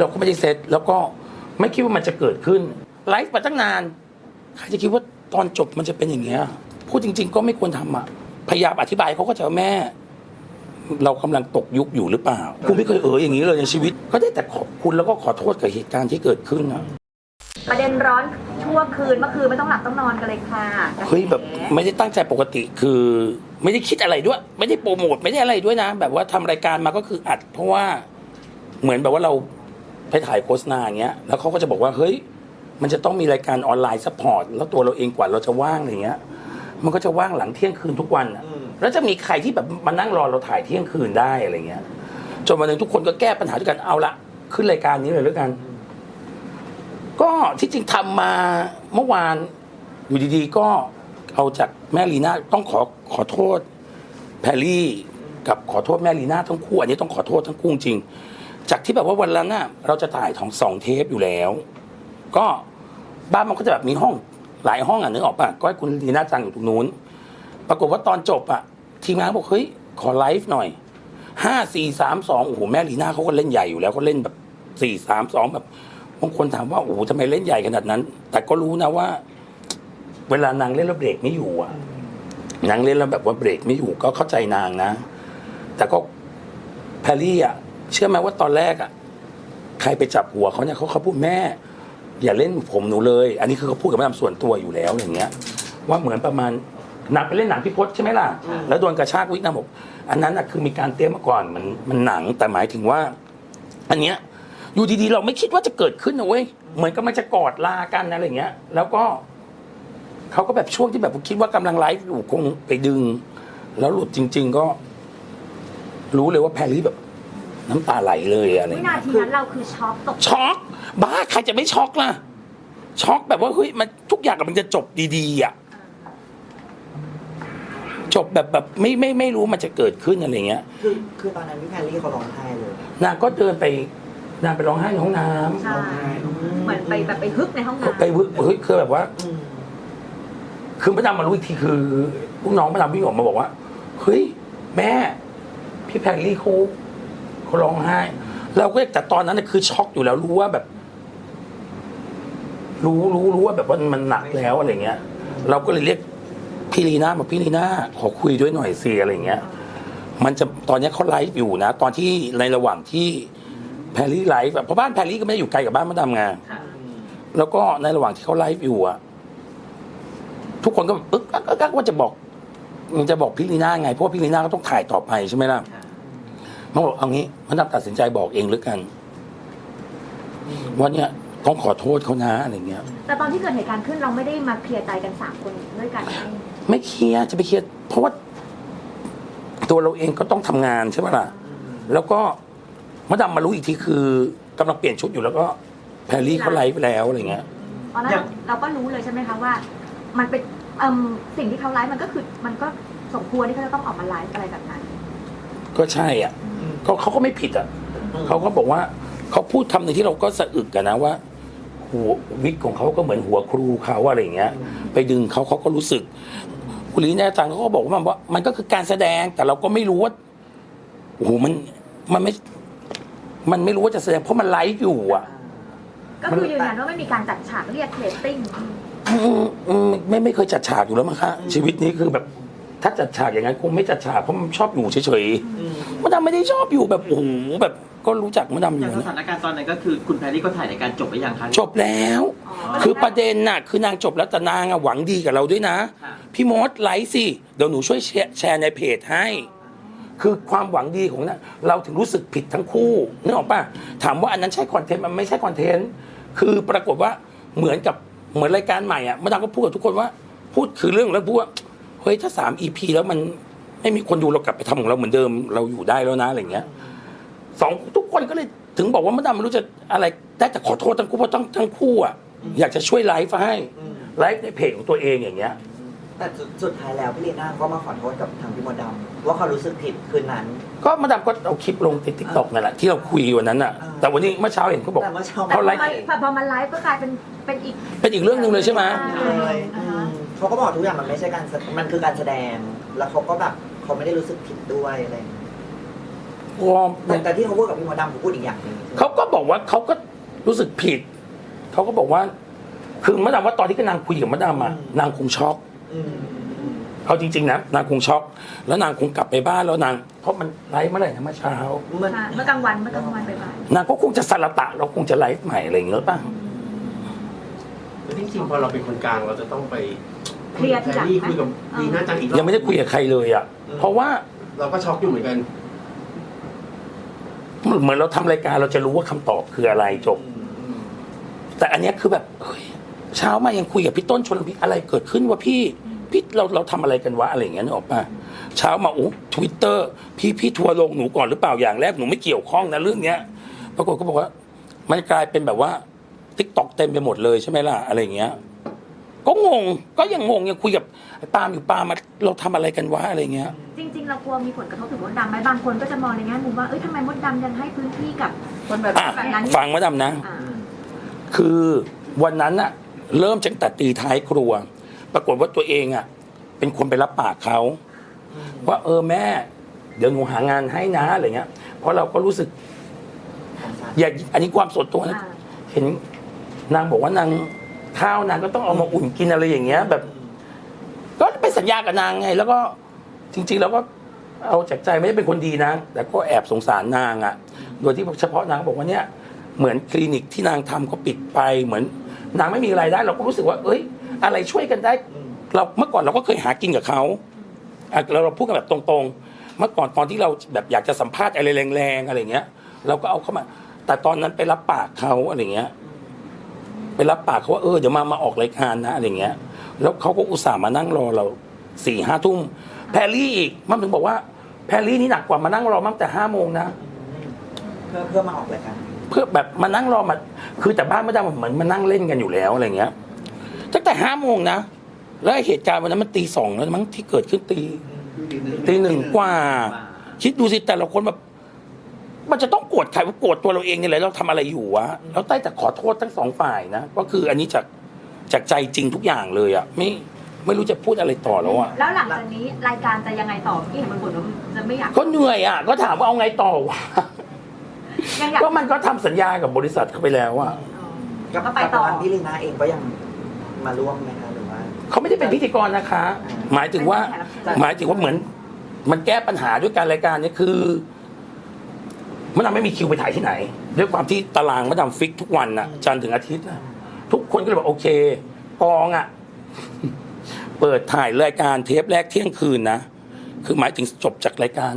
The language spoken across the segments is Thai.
เราก็ไม่ได้เซตแล้วก็ไม่คิดว่ามันจะเกิดขึ้นไลฟ์มาตั้งนานใครจะคิดว่าตอนจบมันจะเป็นอย่างเงี้ยพูดจริง ๆ ก็ไม่ควรทำอะพยายามอธิบายเขาก็จะว่าแม่ เรากำลังตกยุคอยู่หรือเปล่าคุณไม่เคยเอออย่างนี้เลยในชีวิต ก็ได้แต่ขอบคุณแล้วก็ขอโทษกับเหตุการณ์ที่เกิดขึ้นนะประเด็นร้อนชั่วคืนเมื่อคืนไม่ต้องหลับต้องนอนกันเลยค่ะเฮ้ยแบบไม่ได้ตั้งใจปกติคือ ไม่ได้คิดอะไรด้วย ไม่ได้โปรโมทไม่ได้อะไรด้วยนะ แบบว่าทำรายการมาก็คืออัด เพราะว่าเหมือนแบบว่าเรา ไปถ่ายโฆษณาอย่างเงี้ยแล้วเขาก็จะบอกว่าเฮ้ย มันจะต้องมีรายการออนไลน์ซัพพอร์ตแล้วตัวเราเองกว่าเราจะว่างอะไรเงี้ย มันก็จะว่างหลังเที่ยงคืนทุกวันอะแล้วจะมีใครที่แบบมานั่งรอเราถ่ายเที่ยงคืนได้อะไรเงี้ยจนวันหนึ่งทุกคนก็แก้ปัญหาด้วยกันเอาละขึ้นรายการนี้เลยแล้วกัน ก็ที่จริงทำมาเมื่อวานอยู่ดีๆ ก็เอาจากแม่ลีน่าต้องขอขอโทษแพรรี่ กับขอโทษแม่ลีน่าทั้งคู่อันนี้ต้องขอโทษทั้งคู่จริง จากที่แบบว่าวันนั้นน่ะเราจะถ่ายของสองเทปอยู่แล้ว ก็บ้านมันก็จะแบบมีห้องหลายห้องอะนึกออกป่ะก็ให้คุณลีน่าจังอยู่ตรงนู้น ปรากฏว่าตอนจบอะ ทีมงานบอกเฮ้ยขอไลฟ์หน่อยห้าสี่สามสองโอ้โหแม่ลีน่าเขาก็เล่นใหญ่อยู่แล้วเขาเล่นแบบสี่สามสองแบบบางคนถามว่าโอ้โหทำไมเล่นใหญ่ขนาดนั้น แต่ก็รู้นะว่า เวลานางเล่นแล้วเบรกไม่อยู่อะนางเล่นแล้วแบบว่าเบรกไม่อยู่ก็เข้าใจนางนะ แต่ก็แพรรี่อะ เชื่อไหมว่าตอนแรกอะใครไปจับหัวเขาเนี่ยเขาเขาพูดแม่ อย่าเล่นผมหนูเลย อันนี้คือเขาพูดกับแม่ดำส่วนตัวอยู่แล้วอย่างเงี้ย ว่าเหมือนประมาณหนังไปเล่นหนังพี่พศใช่ไหมล่ะ แล้วโดนกระชากวิกนะบอกอันนั้นอะคือมีการเตรียมมาก่อนมันมันหนังแต่หมายถึงว่า อันเนี้ยอยู่ดีๆเราไม่คิดว่าจะเกิดขึ้นนะเว้ยเหมือนกับมันจะกอดลากันอะไรอย่างเงี้ย แล้วก็เขาก็แบบช่วงที่แบบคิดว่ากำลังไลฟ์อยู่คงไปดึง แล้วหลุดจริง ๆ ก็ รู้เลยว่าแพรรี่แบบ น้ำตาไหลเลยอะไรอวิย่างนาเงี้ยทีนั้นเราคือช็อกตกช็อกบ้าใครจะไม่ช็อกล่ะ ช็อกแบบว่าเฮ้ยมันทุกอย่างกำลังจะจบดีๆอะจบแบบแบบไม่ไม่ไม่รู้มันจะเกิดขึ้นอะไรเงี้ย คือคือตอนนั้นพี่แพรรี่เขาร้องไห้เลยนางก็เดินไปนางไปร้องไห้ในห้องน้ำใช่เหมือนไปแบบไปฮึกในห้องน้ำไปวึเฮ้ยคือแบบว่าอืมคือพระดำมารู้อีกทีคือลูกน้องพระดำวิ่งออกมาบอกว่าเฮ้ยแม่ พี่แพรรี่เขา เขาร้องไห้ เราก็แต่ตอนนั้นน่ะคือช็อกอยู่แล้วรู้ว่าแบบ รู้รู้รู้ว่าแบบว่ามันหนักแล้วอะไรเงี้ย เราก็เลยเรียกพี่ลีน่ามาพี่ลีน่าขอคุยด้วยหน่อยสิอะไรเงี้ย มันจะตอนเนี้ยเขาไลฟ์อยู่นะ ตอนที่ในระหว่างที่แพรรี่ไลฟ์อะเพราะบ้านแพรรี่ก็ไม่ได้อยู่ไกลกับบ้านมะดำไงแล้วก็ในระหว่างที่เขาไลฟ์อยู่อะทุกคนก็แบบอึ๊กอักอักอักว่าจะบอกมันจะบอกพี่ลีน่าไงเพราะว่าพี่ลีน่าก็ต้องถ่ายต่อไปใช่ไหมล่ะ มันบอกเอางี้มะดำตัดสินใจบอกเองหรือกันว่าเนี่ยต้องขอโทษเขานะอะไรเงี้ย แต่ตอนที่เกิดเหตุการณ์ขึ้นเราไม่ได้มาเคลียร์ใจกันสามคนด้วยกันใช่ไหมไม่เคลียร์จะไปเคลียร์เพราะว่าตัวเราเองก็ต้องทำงานใช่ไหมล่ะ แล้วก็มาดำมารู้อีกทีคือกำลังเปลี่ยนชุดอยู่แล้วก็แพรรี่เขาไลฟ์ไปแล้วอะไรเงี้ยตอนนั้นเราเราก็รู้เลยใช่ไหมคะว่า มันเป็นเอิ่มสิ่งที่เขาไลฟ์มันก็คือ มันก็สมควรที่เขาจะต้องออกมาไลฟ์อะไรแบบนั้น ก็ใช่อะ ก็เขาก็ไม่ผิดอะเขาก็บอกว่าเขาพูดคำหนึ่งที่เราก็สะอึกกันนะว่าหัววิกของเขาก็เหมือนหัวครูเขาอะไรอย่างเงี้ย ไปดึงเขาเขาก็รู้สึก คุณลีน่าจังเขาก็บอกว่ามันว่า มันก็คือการแสดงแต่เราก็ไม่รู้ว่าโอ้โหมันมันไม่ มันไม่รู้ว่าจะแสดงเพราะมันไลฟ์อยู่อะ ก็คือยืนยันว่าไม่มีการจัดฉากเรียกเรตติ้ง อืมอืมไม่ไม่เคยจัดฉากอยู่แล้วมั้งคะชีวิตนี้คือแบบ ถ้าจัดฉากอย่างนั้นคงไม่จัดฉากเพราะมันชอบอยู่เฉยๆมันดำไม่ได้ชอบอยู่แบบโอ้โหแบบก็รู้จักมันดำออย่ย่างสนะถานการณ์ตอนนั้นก็คือคุณแพรรี่ก็ถ่ายในการจบไปยังคะ จบแล้ว คือประเด็นน่ะคือนางจบแล้วแต่นางอะหวังดีกับเราด้วยนะ ค่ะ พี่มดไลฟ์สิเดี๋ยวหนูช่วยแชร์แชร์ในเพจให้ คือความหวังดีของนะเราถึงรู้สึกผิดทั้งคู่นึกออกป่ะถามว่าอันนั้นใช่คอนเทนต์มันไม่ใช่คอนเทนต์คือปรากฏว่าเหมือนกับเหมือนรายการใหม่อะมาดามก็พูดกับทุกคนว่า พูดคือเรื่องแล้วพูดว่า เฮ้ยถ้าสามอีพีแล้วมันไม่มีคนดูเรากลับไปทำของเราเหมือนเดิมเราอยู่ได้แล้วนะอะไรเงี้ยสองทุกคนก็เลยถึงบอกว่ามาดามไม่รู้จะอะไรได้แต่ขอโทษทั้งคู่เพราะทั้งทั้งคู่อะอยากจะช่วยไลฟ์ให้อืมไลฟ์ในเพจของตัวเองอย่างเงี้ย แต่สุดสุดท้ายแล้วพี่ลีน่าก็มาขอโทษกับทางพี่มดดำว่าเขารู้สึกผิดคืนนั้น ก็มาดามก็เอาคลิปลงในทิกตอกนั่นแหละที่เราคุยวันนั้นอะ อ่า แต่วันนี้เมื่อเช้าเห็นเขาบอก แต่เมื่อเช้าแต่เขาพอไลมันฟ์พอมันไลฟ์ก็กลายเป็นเป็นอีกเป็นอีกเรื่องหนึ่งเลยใช่ไหมเลยอืม เขาก็บอกทุกอย่างมันไม่ใช่การแสมันคือการแสดง แล้วเขาก็แบบเขาไม่ได้รู้สึกผิดด้วยอะไรอย่างเงี้ยพอแต่แต่ที่เขาพูดกับพี่มดดำเขาพูดอีกอย่างหนึงเขาก็บอกว่าเขาก็รู้สึกผิด เขาก็บอกว่า คือมะดามว่าตอนที่กนางคุยกับมะดามอะนางคงช็อกอืมอืมเอาจริงๆนะนางคงช็อก แล้วนางคงกลับไปบ้านแล้วนาง เพราะมันไลฟ์เมื่อไหร่นะเมื่อเช้า มัน ค่ะเมื่อกลางวันเมื่อกลางวันบ่ายนางก็คงจะสลัตะเราคงจะไลฟ์ใหม่อะไรอย่างเงี้ยหรือเปล่ะ แล้วจริงๆพอเราเป็นคนกลางเราจะต้องไปเคลียร์ทีหลังไหม คุยกับดีน่าจังอีกรอบยังไม่ได้คุยกับใครเลยอะ เพราะว่าเราก็ช็อกอยู่เหมือนกันเหมือนเราทำรายการเราจะรู้ว่าคำตอบคืออะไรจบ อืมอืมแต่อันเนี้ยคือแบบเฮ้ยเช้ามายังคุยกับพี่ต้นชนพิอะไรเกิดขึ้นวะพี่พี่เราเราทำอะไรกันวะอะไรอย่างเงี้ยนึกออกปะเช้ามาโอ้ทวิตเตอร์พี่พี่ทัวร์ลงหนูก่อนหรือเปล่าอย่างแรกหนูไม่เกี่ยวข้องนะเรื่องเนี้ย ปรากฏก็บอกว่า มันกลายเป็นแบบว่า ทิกตอกเต็มไปหมดเลยใช่ไหมล่ะอะไรอย่างเงี้ย ก็งงก็ยังงงยังคุยกับไอ้ปาล์มอยู่ปาล์มมาเราทำอะไรกันวะอะไรเงี้ยๆจริง ๆ เรากลัวมีผลกระทบถึงมดดำไหมบางคนก็จะมองในแง่มุมว่าเอ้ยทำไมมดดำยังให้พื้นที่กับคนแบบอะแบบนั้นฟังมาดำนะ อ่าคือวันนั้นอะเริ่มจากแต่ตีท้ายครัว ปรากฏว่าตัวเองอะเป็นคนไปรับปากเขาอืมว่าเออแม่ เดี๋ยวหนูหางานให้นะอะไรเงี้ย เพราะเราก็รู้สึกสงสารอย่าอันนี้ความส่วนตัวนะอ่า เห็น นางบอกว่านางข้าวนางก็ต้องเอามาอุ่นกินอะไรอย่างเงี้ย แบบ ก็ไปสัญญากับนางไง แล้วก็จริง ๆ แล้วก็เอาจากใจไม่ได้เป็นคนดีนะแต่ก็แอบสงสารนางอะ่ะ โดยที่เฉพาะนางบอกว่าเนี่ย เหมือนคลินิกที่นางทำก็ปิดไปเหมือน นางไม่มีรายได้ เราก็รู้สึกว่า เอ้ย อะไรช่วยกันได้ เราเมื่อก่อนเราก็เคยหากินกับเขาเราเราพูดกันแบบตรงๆ เมื่อก่อนตอนที่เราแบบอยากจะสัมภาษณ์อะไรแรงๆอะไรเงี้ย เราก็เอาเข้ามา แต่ตอนนั้นไปรับปากเขาอะไรเงี้ย ไปรับปากเขาว่าเออเดี๋ยวมามาออกรายการนะอะไรเงี้ย แล้วเขาก็อุตส่าห์มานั่งรอเราสี่ห้าทุ่มแพรรี่อีกมันถึงบอกว่าแพรรี่นี่หนักกว่ามานั่งรอตั้งแต่ห้าโมงนะ เพื่อเพื่อมาออกรายการเพื่อแบบมานั่งรอมาคือแต่บ้านไม่ได้เหมือนมานั่งเล่นกันอยู่แล้วอะไรเงี้ยตั้งแต่ห้าโมงนะแล้วเหตุการณ์วันนั้นมันตีสองแล้วมั้งที่เกิดขึ้นตีตีหนึ่งกว่า คิดดูสิแต่ละคนแบบ มันจะต้องโกรธใครว่าโกรธตัวเราเองเนี่ยแหละเราทำอะไรอยู่วะแล้วใต้แต่ขอโทษทั้งสองฝ่ายนะก็คืออันนี้จากจากใจจริงทุกอย่างเลยอะไม่ไม่รู้จะพูดอะไรต่อแล้วอะแล้วหลังจากนี้รายการจะยังไงต่อพี่เห็นมันบ่นว่าจะไม่อยากก็เหนื่อยอะก็ถามว่าเอาไงต่อวะยังอยากก็มันก็ทำสัญญากับบริษัทเขาไปแล้วอะกับก็ไปกับต่อทางพี่ลีนาเองก็ยังมาร่วมไหมคะหรือว่า เขาไม่ได้เป็นพิธีกรนะคะ หมายถึงว่า หมายถึงว่าเหมือน มันแก้ปัญหาด้วยการรายการเนี้คือ มันทำไม่มีคิวไปถ่ายที่ไหนด้วยความที่ตารางมันทำฟิกทุกวันน่ะจันทร์ถึงอาทิตย์นะทุกคนก็เลยบอกโอเคกองอะ เปิดถ่ายรายการเทปแรกเที่ยงคืนนะคือหมายถึงจบจากรายการ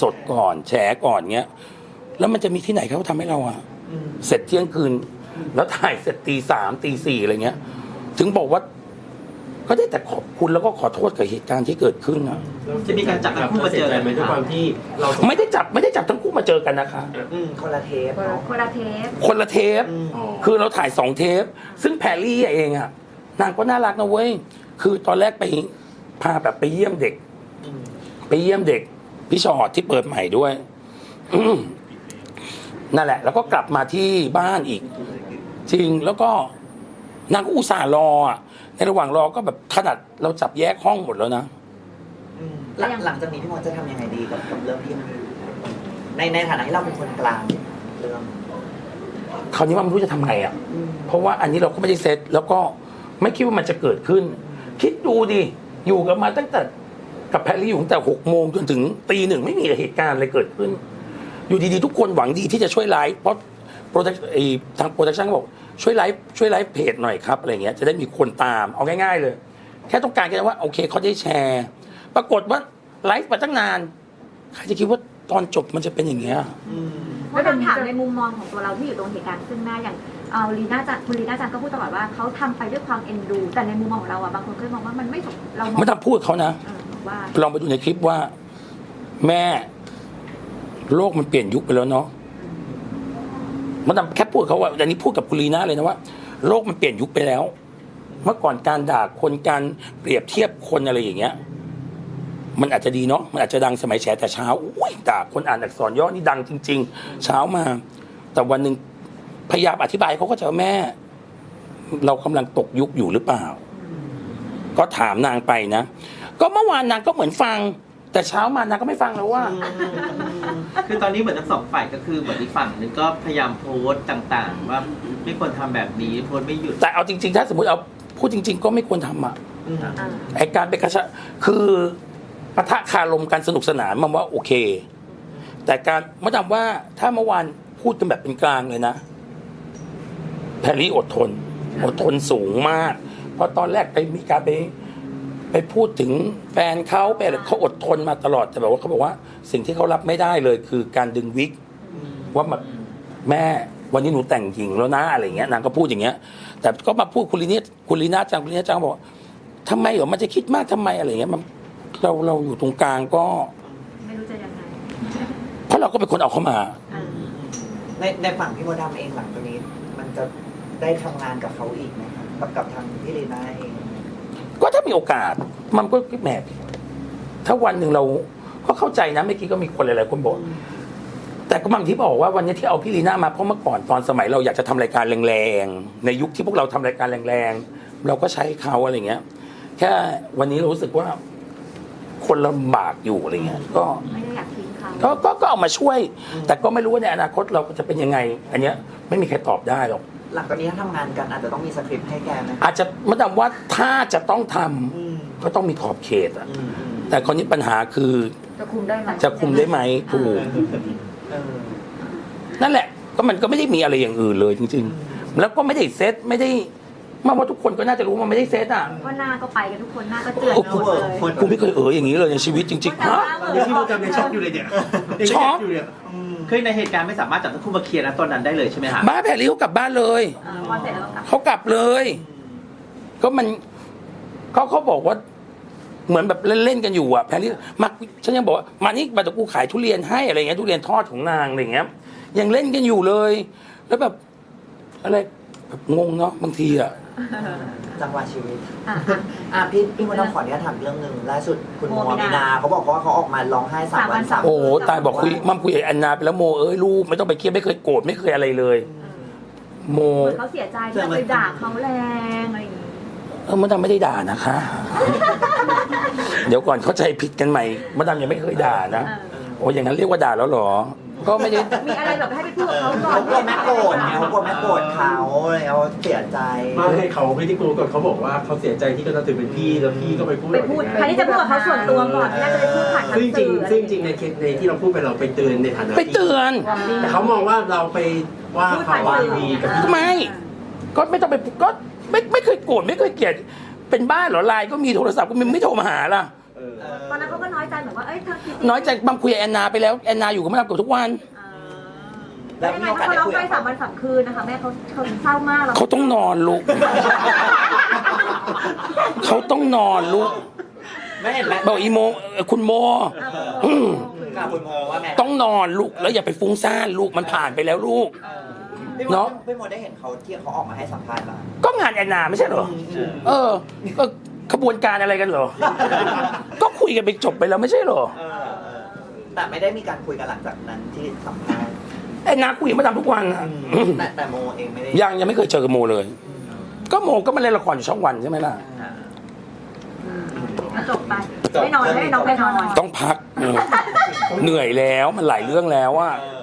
สดก่อนแฉก่อนเงี้ย แล้วมันจะมีที่ไหนเขาทำให้เราอะอืมเสร็จเที่ยงคืน แล้วถ่ายเสร็จตีสามตีสี่อะไรเงี้ย ถึงบอกว่า ก็ได้แต่ขอบคุณแล้วก็ขอโทษกับเหตุการณ์ที่เกิดขึ้นนะจะมีการจับทั้งคู่มาเจอกันไหมด้วยความที่เราไม่ได้จับไม่ได้จับทั้งคู่มาเจอกันนะคะอืมคนละเทปคนละเนาะคนละเทปคนละเทปอืมอ๋อคือเราถ่ายสองเทป ซึ่งแพรรี่เองอะนางก็น่ารักนะเว้ยคือตอนแรกไปพาแบบไปเยี่ยมเด็กอืมไปเยี่ยมเด็กพี่ชอดที่เปิดใหม่ด้วยอืมนั่นแหละ แล้วก็กลับมาที่บ้านอีก จริงแล้วก็นางก็อุตส่าห์รออะ ในระหว่างรอก็แบบขนาดเราจับแยกห้องหมดแล้วนะ อืมหลังหลังจากนี้พี่มดจะทำยังไงดีกับกับเรื่องที่มันในในฐานะที่เราเป็นคนกลางเรื่องคราวนี้ว่าไม่รู้จะทำไงอะ อืมเพราะว่าอันนี้เราก็ไม่ได้เซ็ตแล้วก็ไม่คิดว่ามันจะเกิดขึ้น คิดดูดิ อยู่กันมาตั้งแต่กับแพรรี่อยู่ตั้งแต่หกโมงจนถึงตีหนึ่งไม่มีเหตุการณ์อะไรเกิดขึ้น อยู่ดีๆ ทุกคนหวังดีที่จะช่วยไลฟ์เพราะโปรดักไอ้ทางโปรดักชั่นบอก ช่วยไลฟ์ช่วยไลฟ์เพจหน่อยครับอะไรเงี้ยจะได้มีคนตามเอาง่ายๆเลย แค่ต้องการแค่ว่าโอเคเขาได้แชร์ ปรากฏว่าไลฟ์มาตั้งนานใครจะคิดว่าตอนจบมันจะเป็นอย่างเงี้ยอืมว่าคำถามในมุมมองของตัวเราที่อยู่ตรงเหตุการณ์ซึ่งหน้าอย่างเอาลีน่าจันคุณลีน่าจันก็พูดตลอดว่าเขาทำไปด้วยความเอ็นดู แต่ในมุมมองของเราอะบางคนก็มองว่ามันไม่สมเรามองไม่ต้องพูดเขานะเออว่าลองไปดูในคลิปว่า แม่โลกมันเปลี่ยนยุคไปแล้วเนาะ มันทำแค่พูดเขาว่าอันนี้พูดกับคุณลีน่าเลยนะว่า โลกมันเปลี่ยนยุคไปแล้ว เมื่อก่อนการด่าคนการเปรียบเทียบคนอะไรอย่างเงี้ย มันอาจจะดีเนาะมันอาจจะดังสมัยแฉแต่เช้าอุ้ยด่าคนอ่านอักษรย่อนี่ดังจริง ๆ เช้ามา แต่วันหนึ่งพยายามอธิบายเขาก็จะว่าแม่ เรากำลังตกยุคอยู่หรือเปล่า ก็ถามนางไปนะ ก็เมื่อวานนางก็เหมือนฟัง แต่เช้ามานางก็ไม่ฟังแล้วว่า คือตอนนี้เหมือนทั้งสองฝ่ายก็คือเหมือนอีกฝั่งหนึ่งก็พยายามโพสต์ต่างๆ ว่าไม่ควรทำแบบนี้โพสต์ไม่หยุดแต่เอาจริง ๆ ถ้าสมมติเอาพูดจริง ๆ ก็ไม่ควรทำอะอืมอ่าไอการไปกระชะคือปะทะคารมกันสนุกสนานมันว่าโอเค แต่การมาดามว่าถ้าเมื่อวานพูดกันแบบเป็นกลางเลยนะแพรรี่อดทน อดทนสูงมาก เพราะตอนแรกไปมีการไป ไปพูดถึงแฟนเขาไปอะไรเขาอดทนมาตลอดแต่แบบว่าเขาบอกว่าสิ่งที่เขารับไม่ได้เลยคือการดึงวิก ว่าแบบแม่วันนี้หนูแต่งหญิงแล้วนะอะไรอย่างเงี้ยนางก็พูดอย่างเงี้ย แต่ก็มาพูดคุณลีนี่คุณลีน่าจังคุณลีน่าจังบอกว่าทำไมเหรอมันจะคิดมากทำไมอะไรอย่างเงี้ยมันเราเราอยู่ตรงกลางก็ ไม่รู้จะยังไงเพราะเราก็เป็นคนเอาเข้ามา เออในในฝั่งพี่มดดำเองหลังจากนี้ มันจะได้ทำงานกับเขาอีกไหมครับกับกับทางพี่ลีน่าเอง ก็ถ้ามีโอกาสมันก็แหมถ้าวันหนึ่งเราก็เข้าใจนะเมื่อกี้ก็มีคนหลายๆคนบอกแต่ก็บางที่บอกว่าวันนี้ที่เอาพี่ลีน่ามาเพราะเมื่อก่อนตอนสมัยเราอยากจะทำรายการแรงๆในยุคที่พวกเราทำรายการแรงๆเราก็ใช้เขาอะไรเงี้ย แค่วันนี้เรารู้สึกว่า คนลำบากอยู่อะไรเงี้ยก็ไม่ได้อยากทิ้งเขาก็ก็ก็เอามาช่วย แต่ก็ไม่รู้ว่าในอนาคตเราจะเป็นยังไง อันเนี้ยไม่มีใครตอบได้หรอก หลังจากนี้ถ้าทำงานกันอาจจะต้องมีสคริปต์ให้แกไหมอาจจะมาดามว่าถ้าจะต้องทำอืมก็ต้องมีขอบเขตอะอืมอืมแต่คนนี้ปัญหาคือจะคุมได้ไหมจะคุมได้ไหมถูกเออนั่นแหละ ก็มันก็ไม่ได้มีอะไรอย่างอื่นเลยจริง ๆ แล้วก็ไม่ได้เซตไม่ได้ มาว่าทุกคนก็น่าจะรู้ว่ามันไม่ได้เซตอะว่าหน้าก็ไปกันทุกคนหน้าก็เจือนโอ้หมดเลยคนกูไม่เคยเอออย่างนี้เลยในชีวิตจริงๆฮะเดี๋ยวพี่มดดำยังช็อกอยู่เลยเนี่ยยังช็อกอยู่เนี่ยคือในเหตุการณ์ไม่สามารถจับทั้งคู่มาเคลียร์นะตอนนั้นได้เลยใช่ไหมฮะบ้าแพรรี่เขากลับบ้านเลยเออพอเสร็จแล้วก็กลับเขากลับเลย ก็มันเขาเขาบอกว่าเหมือนแบบเล่นๆกันอยู่อะแพรรี่มาฉันยังบอกว่ามานี่มาแต่กูขายทุเรียนให้อะไรเงี้ยทุเรียนทอดของนางอะไรเงี้ยยังเล่นกันอยู่เลย แล้วแบบอะไร แบบงงเนาะบางทีอะ จังหวะชีวิต อะอะ อะพี่พี่มดดำขออนุญาตถามเรื่องหนึ่งล่าสุดคุณโมโมมีมีนานาเขาบอกว่าเขาออกมาร้องไห้สามวันสามโอ้โหตายบอกคุยมั่มคุยกับแอนนาไปแล้วโมเอ้ยลูกไม่ต้องไปเครียดไม่เคยโกรธไม่เคยอะไรเลย โมเหมือนเขาเสียใจที่เราไปด่าเขาแรงอะไรอย่างงี้เออมดดำไม่ได้ด่านะคะ เดี๋ยวก่อนเข้าใจผิดกันใหม่มดดำยังไม่เคยด่านะเออ โอ้อย่างนั้นเรียกว่าด่าแล้วเหรอ ก็ไม่ได้มีอะไรแบบให้ไปพูดกับเขาก่อนเขากลัวแม่โกรธไงเขากลัวแม่โกรธเขาอะไรเขาเสียใจไม่ให้เขาไม่ได้กลัวก่อนเขาบอกว่าเขาเสียใจที่ก็ต้องถือเป็นพี่แล้วพี่ก็ไปพูดไปพูดใครที่จะพูดกับเขาส่วนตัวก่อนที่น่าจะไปพูดผ่านทางซึ่งจริสื่งออะไรซึ่องย่างจริงในเงี้ยเคสในที่เราพูดไปเราไปเตือนในฐานะไปเตือน แต่เขามองว่าเราไปว่าเขาว่าดีกับพี่ทำไมก็ไม่ต้องไปก็ไม่ไม่เคยโกรธไม่เคยเกลียดเป็นบ้าเหรอไลน์ก็มีโทรศัพท์ก็มีไม่โทรมาหาล่ะ เออตอ นนั้นเขาก็น้อยใจเหมือนว่าเอ้ยเธอคิดน้อยใจบางคุยกับแอนนาไปแล้วแอนนาอยู่กับมดดำเกือบทุกวันอ่าแล้แล้ววยังมีไงโอกาถ้าสได้เขาร้องคุยไปกับสามวันสามคืนนะคะแม่เขาเขาเศร้ามากแล้วเขาต้องนอนลูก เขาต้องนอนลูกไม่เห็นไหมบอกอีโมเอ่อคุณโม อืมกับคุณโมว่าแม่ต้องนอนลูกแล้วอย่าไปฟุ้งซ่านลูกมันผ่านไปแล้วลูก พี่โมเนาะพี่โมได้เห็นเขาที่เขาออกมาให้สัมภาษณ์มาก็งานแอนนาไม่ใช่เหรอ เออก็ขบวนการอะไรกันเหรอ ก็ คุยกันไปจบไปแล้วไม่ใช่เหรอเออเออแต่ไม่ได้มีการคุยกันหลังจากนั้นที่สัมภาษณ์แอนนาคุยกับมาดามทุกวันอะ แต่แต่โมเองไม่ได้ยังยังไม่เคยเจอกับโมเลย ก็โมก็มาเล่นละครอยู่ช่องวันใช่ไหมล่ะ อ่าจบไป ไม่นอนไม่ได้นอนไม่นอน ต้องพักเออเหนื่อยแล้วมันหลายเรื่องแล้วอะ เออ